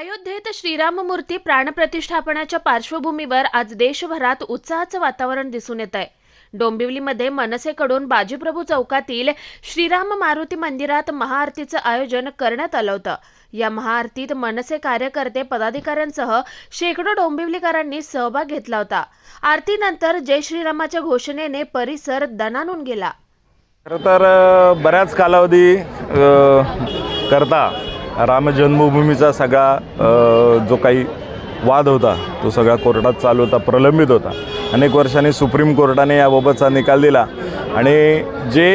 अयोध्येत श्रीराम मूर्ती प्राणप्रतिष्ठापनाच्या पार्श्वभूमीवर आज देशभरात उत्साहाचं वातावरण दिसून येत आहे डोंबिवलीमध्ये मनसेकडून बाजीप्रभू चौकातील श्रीराम मारुती मंदिरात महाआरतीचं आयोजन करण्यात आलं होतं. या महाआरतीत मनसे कार्यकर्ते पदाधिकाऱ्यांसह शेकडो डोंबिवलीकरांनी सहभाग घेतला होता. आरतीनंतर जय श्रीरामाच्या घोषणेने परिसर दणानून गेला. खरं तर बऱ्याच कालावधी करता रामजन्मभूमीचा सगळा जो काही वाद होता तो सगळा कोर्टात चालू होता प्रलंबित होता. अनेक वर्षांनी सुप्रीम कोर्टाने याबाबतचा निकाल दिला. आणि जे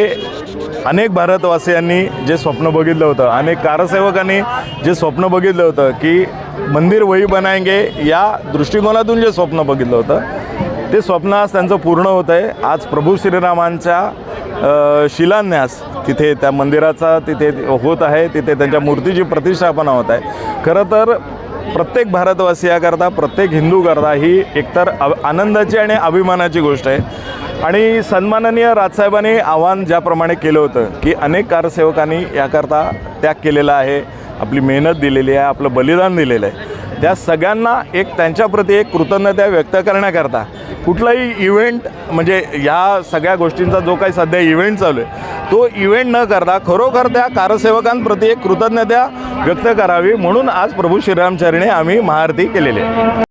अनेक भारतवासियांनी जे स्वप्न बघितलं होतं अनेक कारसेवकांनी जे स्वप्न बघितलं होतं की मंदिर वही बनाएंगे या दृष्टिकोनातून जे स्वप्न बघितलं होतं ते स्वप्न आज त्यांचं पूर्ण होत आहे आज प्रभू श्रीरामांच्या शिलान्यास तिथे त्या मंदिराचा तिथे होत आहे तिथे त्यांच्या मूर्तीची प्रतिष्ठापना होत आहे. खरं तर प्रत्येक भारतवासियाकरता प्रत्येक हिंदूकरता ही एकतर अ आनंदाची आणि अभिमानाची गोष्ट आहे. आणि सन्माननीय राजसाहेबांनी आव्हान ज्याप्रमाणे केलं होतं की अनेक कारसेवकांनी याकरता त्याग केलेला आहे आपली मेहनत दिलेली आहे आपलं बलिदान दिलेलं आहे. त्या सगळ्यांना एक त्यांच्याप्रती एक कृतज्ञता व्यक्त करण्याकरता कुठलाही इव्हेंट म्हणजे या सगळ्या गोष्टींचा जो काही सध्या इव्हेंट चालू आहे तो इव्हेंट न करता खरोखर त्या कारसेवकांप्रती एक कृतज्ञता व्यक्त करावी म्हणून आज प्रभू श्रीरामचरणी आम्ही महाआरती केलेली आहे.